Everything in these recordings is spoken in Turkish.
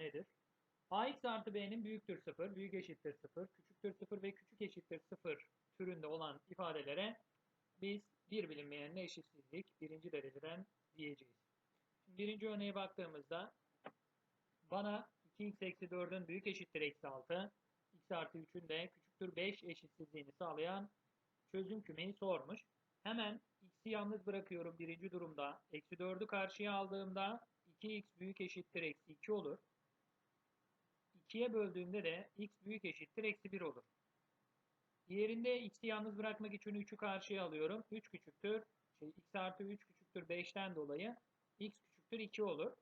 nedir? ax artı b'nin büyüktür 0, büyük eşittir 0, küçüktür 0 ve küçük eşittir 0 türünde olan ifadelere biz bir bilinmeyenli eşitsizlik birinci dereceden diyeceğiz. Şimdi birinci örneğe baktığımızda bana 2x eksi 4'ün büyük eşittir eksi 6, x artı 3'ün de küçüktür 5 eşitsizliğini sağlayan çözüm kümeyi sormuş. Hemen x'i yalnız bırakıyorum birinci durumda. Eksi 4'ü karşıya aldığımda 2x büyük eşittir eksi 2 olur. 2'ye böldüğümde de x büyük eşittir eksi 1 olur. Diğerinde x'i yalnız bırakmak için 3'ü karşıya alıyorum. 3 küçüktür, şey, x artı 3 küçüktür 5'ten dolayı x küçüktür 2 olur.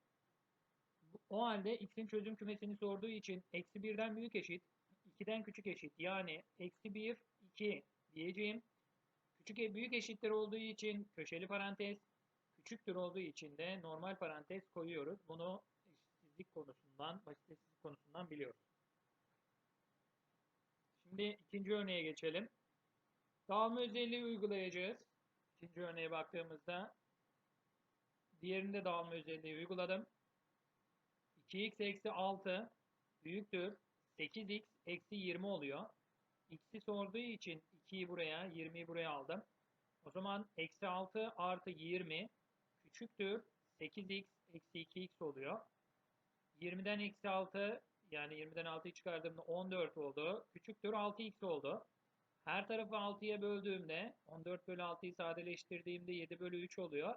O halde x'in çözüm kümesini sorduğu için eksi 1'den büyük eşit, 2'den küçük eşit yani eksi 1, 2 diyeceğim. Küçük e büyük eşittir olduğu için köşeli parantez, küçüktür olduğu için de normal parantez koyuyoruz. Bunu eşitsizlik konusundan, basitesizlik konusundan biliyoruz. Şimdi ikinci örneğe geçelim. Dağılma özelliği uygulayacağız. İkinci örneğe baktığımızda diğerinde dağılma özelliği uyguladım. 2x eksi 6 büyüktür. 8x eksi 20 oluyor. x'i sorduğu için 2'yi buraya, 20'yi buraya aldım. O zaman eksi 6 artı 20 küçüktür. 8x eksi 2x oluyor. 20'den eksi 6 yani 20'den 6'yı çıkardığımda 14 oldu. Küçüktür 6x oldu. Her tarafı 6'ya böldüğümde 14 bölü 6'yı sadeleştirdiğimde 7 bölü 3 oluyor.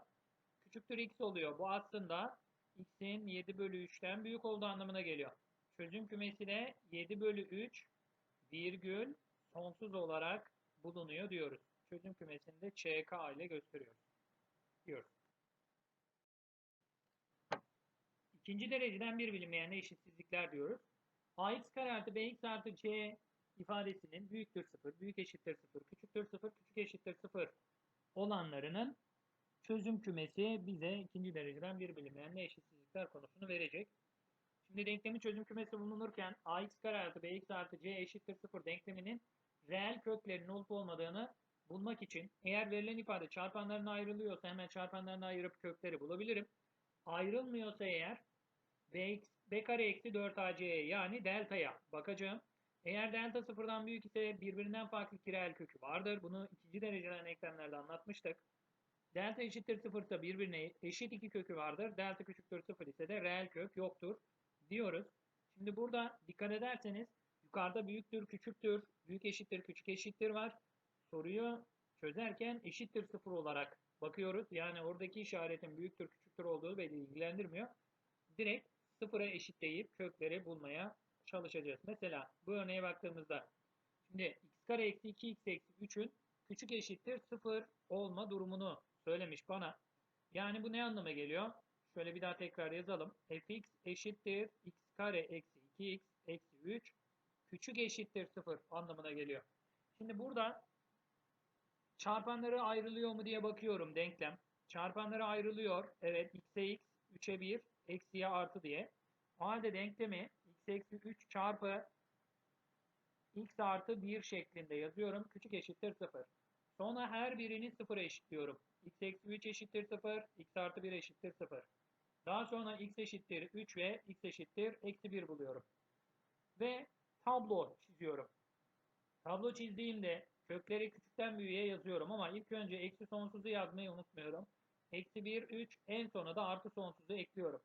Küçüktür x oluyor. Bu aslında x'in 7 bölü 3'ten büyük olduğu anlamına geliyor. Çözüm kümesi de 7 bölü 3 virgül sonsuz olarak bulunuyor diyoruz. Çözüm kümesini de ÇK ile gösteriyoruz. Diyoruz. İkinci dereceden bir bilinmeyenle eşitsizlikler diyoruz. ax kare artı bx artı c ifadesinin büyüktür 0, büyük eşittir 0, küçüktür 0, küçük eşittir 0 olanlarının çözüm kümesi bize ikinci dereceden bir bilinmeyenle eşitsizlikler konusunu verecek. Şimdi denklemin çözüm kümesi bulunurken ax kare artı bx artı c eşittir 0 denkleminin reel köklerinin olup olmadığını bulmak için eğer verilen ifade çarpanlarına ayrılıyorsa hemen çarpanlarına ayırıp kökleri bulabilirim. Ayrılmıyorsa eğer b, b kare eksi 4ac'ye yani delta'ya bakacağım. Eğer delta sıfırdan büyük ise birbirinden farklı iki reel kökü vardır. Bunu ikinci dereceden denklemlerde anlatmıştık. Delta eşittir sıfırsa birbirine eşit iki kökü vardır. Delta küçüktür sıfır ise de reel kök yoktur diyoruz. Şimdi burada dikkat ederseniz yukarıda büyüktür, küçüktür, büyük eşittir, küçük eşittir var. Soruyu çözerken eşittir sıfır olarak bakıyoruz. Yani oradaki işaretin büyüktür, küçüktür olduğu beni ilgilendirmiyor. Direkt sıfıra eşitleyip kökleri bulmaya çalışacağız. Mesela bu örneğe baktığımızda şimdi x kare eksi 2x eksi 3'ün küçük eşittir 0 olma durumunu söylemiş bana. Yani bu ne anlama geliyor? Şöyle bir daha tekrar yazalım. fx eşittir x kare eksi 2x eksi 3 küçük eşittir 0 anlamına geliyor. Şimdi burada çarpanları ayrılıyor mu diye bakıyorum denklem. Çarpanları ayrılıyor. Evet x'e x, 3'e 1, eksiye artı diye. O halde denklemi x eksi 3 çarpı x artı 1 şeklinde yazıyorum. Küçük eşittir 0. Sonra her birini 0'a eşitliyorum. x eksi 3 eşittir 0, x artı 1 eşittir 0. Daha sonra x eşittir 3 ve x eşittir eksi 1 buluyorum. Ve tablo çiziyorum. Tablo çizdiğimde kökleri küçükten büyüğe yazıyorum ama ilk önce eksi sonsuzu yazmayı unutmuyorum. Eksi 1, 3, en sona da artı sonsuzu ekliyorum.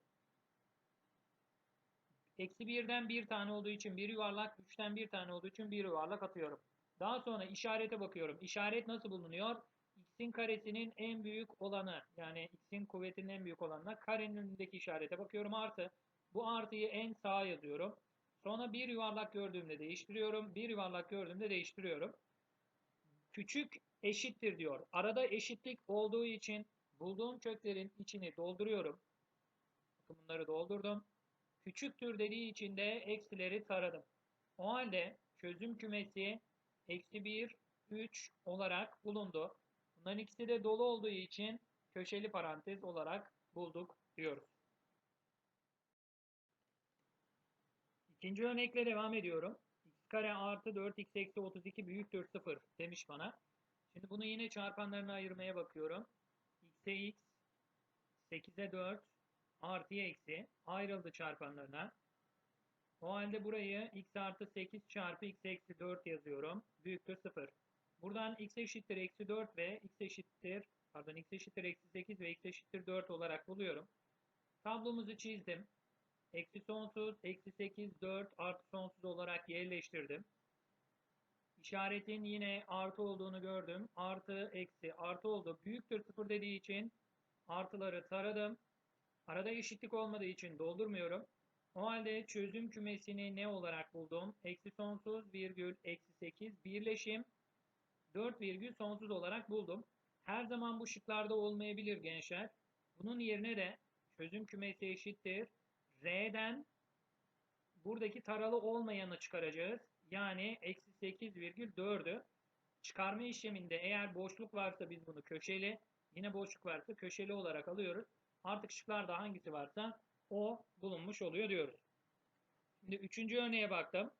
Eksi 1'den bir tane olduğu için bir yuvarlak, 3'ten bir tane olduğu için bir yuvarlak atıyorum. Daha sonra işarete bakıyorum. İşaret nasıl bulunuyor? x'in karesinin en büyük olanı yani x'in kuvvetinin en büyük olanına karenin önündeki işarete bakıyorum artı. Bu artıyı en sağa yazıyorum. Sonra bir yuvarlak gördüğümde değiştiriyorum. Bir yuvarlak gördüğümde değiştiriyorum. Küçük eşittir diyor. Arada eşitlik olduğu için bulduğum köklerin içini dolduruyorum. Bakın bunları doldurdum. Küçüktür dediği için de eksileri taradım. O halde çözüm kümesi eksi 1, 3 olarak bulundu. Bunların ikisi de dolu olduğu için köşeli parantez olarak bulduk diyoruz. İkinci örnekle devam ediyorum. x kare artı 4x eksi 32 büyüktür 0 demiş bana. Şimdi bunu yine çarpanlarına ayırmaya bakıyorum. x'e x, 8'e 4 artıya eksi ayrıldı çarpanlarına. O halde burayı x artı 8 çarpı x eksi 4 yazıyorum. Büyüktür 0. Buradan x eşittir eksi 4 ve x eşittir pardon x eşittir eksi 8 ve x eşittir 4 olarak buluyorum. Tablomuzu çizdim. Eksi sonsuz, eksi 8, 4 artı sonsuz olarak yerleştirdim. İşaretin yine artı olduğunu gördüm. Artı, eksi, artı oldu. Büyüktür 0 dediği için artıları taradım. Arada eşitlik olmadığı için doldurmuyorum. O halde çözüm kümesini ne olarak buldum? Eksi sonsuz virgül eksi 8 birleşim 4 virgül sonsuz olarak buldum. Her zaman bu şıklarda olmayabilir gençler. Bunun yerine de çözüm kümesi eşittir. R'den buradaki taralı olmayanı çıkaracağız. Yani eksi 8 virgül 4'ü. Çıkarma işleminde eğer boşluk varsa biz bunu köşeli, yine boşluk varsa köşeli olarak alıyoruz. Artık şıklarda hangisi varsa o bulunmuş oluyor diyoruz. Şimdi üçüncü örneğe baktım.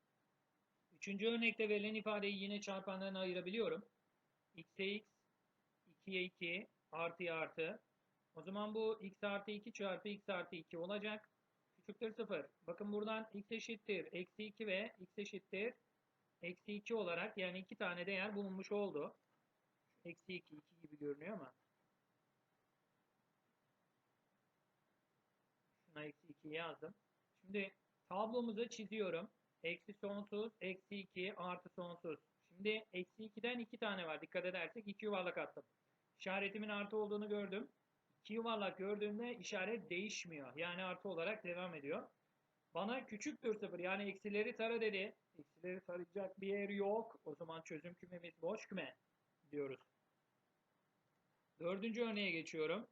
Üçüncü örnekte verilen ifadeyi yine çarpanlarına ayırabiliyorum. x'e x, 2'ye 2, artıya artı. O zaman bu x artı 2 çarpı x artı 2 olacak. Küçüktür 0. Bakın buradan x eşittir eksi 2 ve x eşittir eksi 2 olarak yani iki tane değer bulunmuş oldu. Eksi 2, 2 gibi görünüyor ama. Şuna eksi 2 yazdım. Şimdi tablomuzu çiziyorum. Eksi sonsuz, eksi 2 artı sonsuz. Şimdi eksi 2'den 2 tane var. Dikkat edersek 2 yuvarlak attım. İşaretimin artı olduğunu gördüm. 2 yuvarlak gördüğümde işaret değişmiyor. Yani artı olarak devam ediyor. Bana küçüktür 0 yani eksileri tara dedi. Eksileri tarayacak bir yer yok. O zaman çözüm kümemiz boş küme diyoruz. Dördüncü örneğe geçiyorum.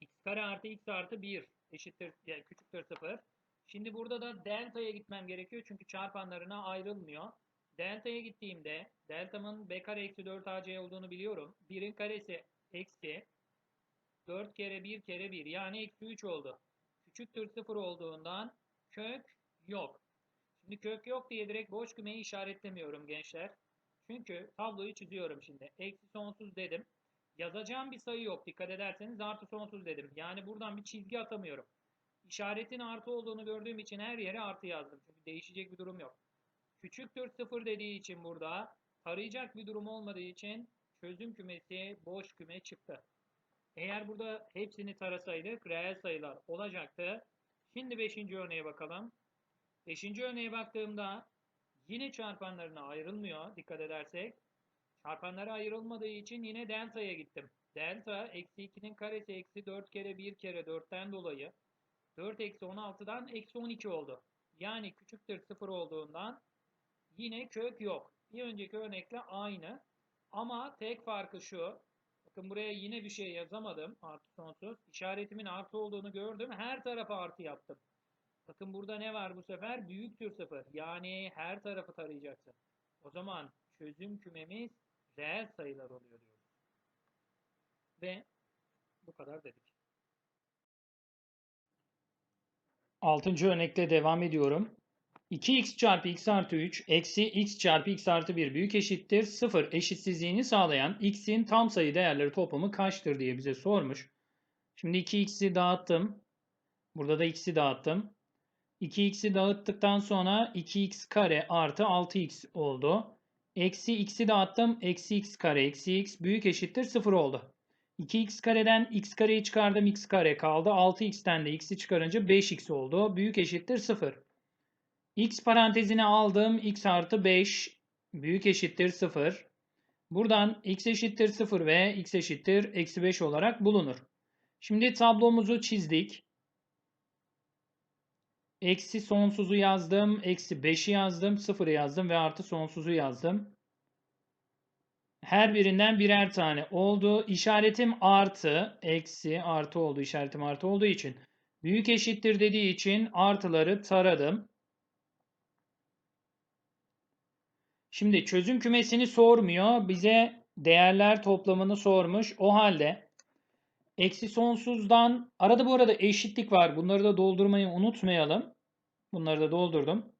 x kare artı x artı 1 eşittir yani küçüktür 0. Şimdi burada da delta'ya gitmem gerekiyor çünkü çarpanlarına ayrılmıyor. Delta'ya gittiğimde deltamın b kare eksi 4 ac olduğunu biliyorum. 1'in karesi eksi 4 kere 1 kere 1 yani eksi 3 oldu. Küçüktür 0 olduğundan kök yok. Şimdi kök yok diye direkt boş kümeyi işaretlemiyorum gençler. Çünkü tabloyu çiziyorum şimdi. Eksi sonsuz dedim. Yazacağım bir sayı yok. Dikkat ederseniz artı sonsuz dedim. Yani buradan bir çizgi atamıyorum. İşaretin artı olduğunu gördüğüm için her yere artı yazdım. Çünkü değişecek bir durum yok. Küçüktür 0 dediği için burada tarayacak bir durum olmadığı için çözüm kümesi boş küme çıktı. Eğer burada hepsini tarasaydık reel sayılar olacaktı. Şimdi 5. örneğe bakalım. 5. örneğe baktığımda yine çarpanlarına ayrılmıyor dikkat edersek. Çarpanlara ayrılmadığı için yine delta'ya gittim. Delta eksi 2'nin karesi eksi 4 kere 1 kere 4'ten dolayı 4 eksi 16'dan eksi 12 oldu. Yani küçüktür 0 olduğundan yine kök yok. Bir önceki örnekle aynı. Ama tek farkı şu. Bakın buraya yine bir şey yazamadım. Artı sonsuz. İşaretimin artı olduğunu gördüm. Her tarafa artı yaptım. Bakın burada ne var bu sefer? Büyüktür 0. Yani her tarafı tarayacaksın. O zaman çözüm kümemiz reel sayılar oluyor diyoruz. Ve bu kadar dedik. Altıncı örnekle devam ediyorum. 2x çarpı x artı 3 eksi x çarpı x artı 1 büyük eşittir 0 eşitsizliğini sağlayan x'in tam sayı değerleri toplamı kaçtır diye bize sormuş. Şimdi 2x'i dağıttım. Burada da x'i dağıttım. 2x'i dağıttıktan sonra 2x kare artı 6x oldu. Eksi x'i dağıttım. Eksi x kare eksi x büyük eşittir 0 oldu. 2x kareden x kareyi çıkardım x kare kaldı. 6x'ten de x'i çıkarınca 5x oldu. Büyük eşittir 0. x parantezine aldım. x artı 5 büyük eşittir 0. Buradan x eşittir 0 ve x eşittir eksi 5 olarak bulunur. Şimdi tablomuzu çizdik. Eksi sonsuzu yazdım. Eksi 5'i yazdım. 0'ı yazdım ve artı sonsuzu yazdım. Her birinden birer tane oldu. İşaretim artı, eksi, artı oldu. İşaretim artı olduğu için. Büyük eşittir dediği için artıları taradım. Şimdi çözüm kümesini sormuyor. Bize değerler toplamını sormuş. O halde eksi sonsuzdan arada bu arada eşitlik var. Bunları da doldurmayı unutmayalım. Bunları da doldurdum.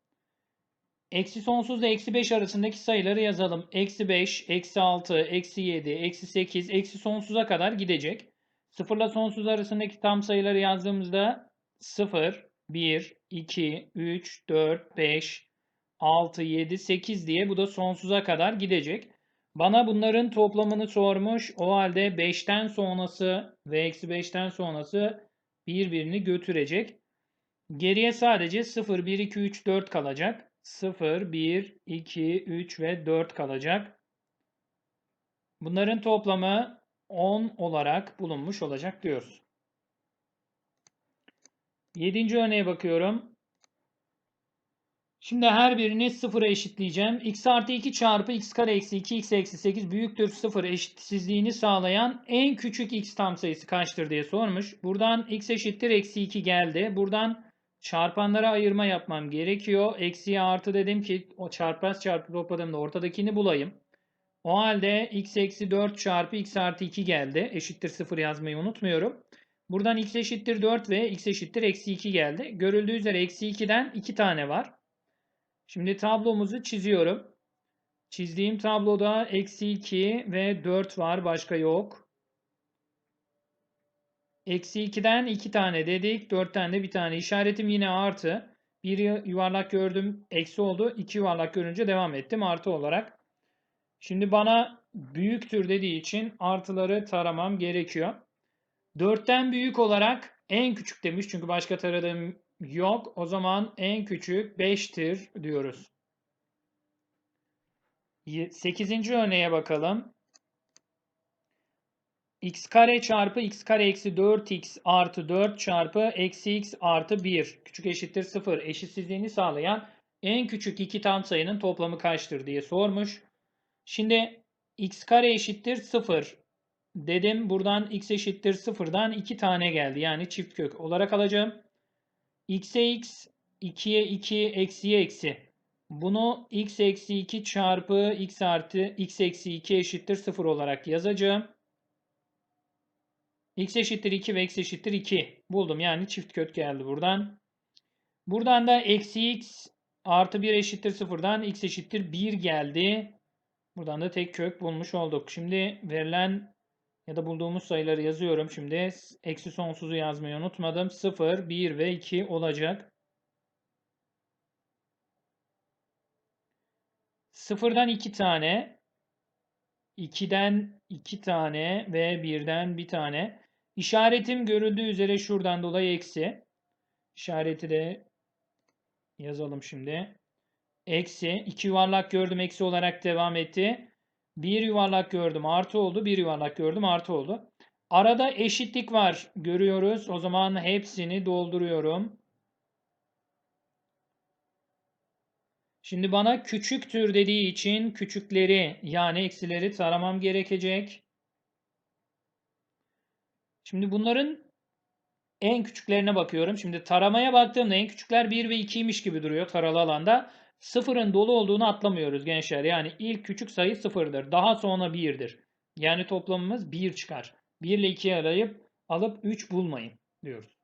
Eksi sonsuzla eksi 5 arasındaki sayıları yazalım. Eksi 5, eksi 6, eksi 7, eksi 8, eksi sonsuza kadar gidecek. 0 ile sonsuz arasındaki tam sayıları yazdığımızda 0, 1, 2, 3, 4, 5, 6, 7, 8 diye bu da sonsuza kadar gidecek. Bana bunların toplamını sormuş. O halde 5'ten sonrası ve eksi 5'ten sonrası birbirini götürecek. Geriye sadece 0, 1, 2, 3, 4 kalacak. 0, 1, 2, 3 ve 4 kalacak. Bunların toplamı 10 olarak bulunmuş olacak diyoruz. Yedinci örneğe bakıyorum. Şimdi her birini sıfıra eşitleyeceğim. x artı 2 çarpı x kare eksi 2 x eksi 8 büyüktür 0 eşitsizliğini sağlayan en küçük x tam sayısı kaçtır diye sormuş. Buradan x eşittir eksi 2 geldi. Buradan çarpanlara ayırma yapmam gerekiyor. Eksiye artı dedim ki o çarpaz çarpı topladığımda ortadakini bulayım. O halde x eksi 4 çarpı x artı 2 geldi. Eşittir 0 yazmayı unutmuyorum. Buradan x eşittir 4 ve x eşittir eksi 2 geldi. Görüldüğü üzere eksi 2'den 2 tane var. Şimdi tablomuzu çiziyorum. Çizdiğim tabloda eksi 2 ve 4 var. Başka yok. Eksi 2'den 2 tane dedik. 4'ten de bir tane. İşaretim yine artı. Bir yuvarlak gördüm. Eksi oldu. 2 yuvarlak görünce devam ettim. Artı olarak. Şimdi bana büyüktür dediği için artıları taramam gerekiyor. 4'ten büyük olarak en küçük demiş. Çünkü başka taradığım yok. O zaman en küçük 5'tir diyoruz. 8. örneğe bakalım. x kare çarpı x kare eksi 4x artı 4 çarpı eksi x artı 1 küçük eşittir 0 eşitsizliğini sağlayan en küçük iki tam sayının toplamı kaçtır diye sormuş. Şimdi x kare eşittir 0 dedim. Buradan x eşittir 0'dan 2 tane geldi. Yani çift kök olarak alacağım. X'e x, 2'ye 2, eksiye eksi. Bunu x eksi 2 çarpı x artı x eksi 2 eşittir 0 olarak yazacağım. x eşittir 2 ve x eşittir 2 buldum. Yani çift kök geldi buradan. Buradan da eksi x artı 1 eşittir 0'dan x eşittir 1 geldi. Buradan da tek kök bulmuş olduk. Şimdi verilen ya da bulduğumuz sayıları yazıyorum şimdi. Eksi sonsuzu yazmayı unutmadım. 0, 1 ve 2 olacak. 0'dan 2 tane, 2'den 2 tane ve 1'den 1 tane. İşaretim görüldüğü üzere şuradan dolayı eksi. İşareti de yazalım şimdi. Eksi. 2 yuvarlak gördüm eksi olarak devam etti. Bir yuvarlak gördüm artı oldu. Bir yuvarlak gördüm artı oldu. Arada eşitlik var görüyoruz. O zaman hepsini dolduruyorum. Şimdi bana küçüktür dediği için küçükleri yani eksileri taramam gerekecek. Şimdi bunların en küçüklerine bakıyorum. Şimdi taramaya baktığımda en küçükler 1 ve 2'ymiş gibi duruyor taralı alanda. Sıfırın dolu olduğunu atlamıyoruz gençler. Yani ilk küçük sayı sıfırdır. Daha sonra birdir. Yani toplamımız 1 çıkar. 1 ile 2'yi arayıp alıp 3 bulmayın diyoruz.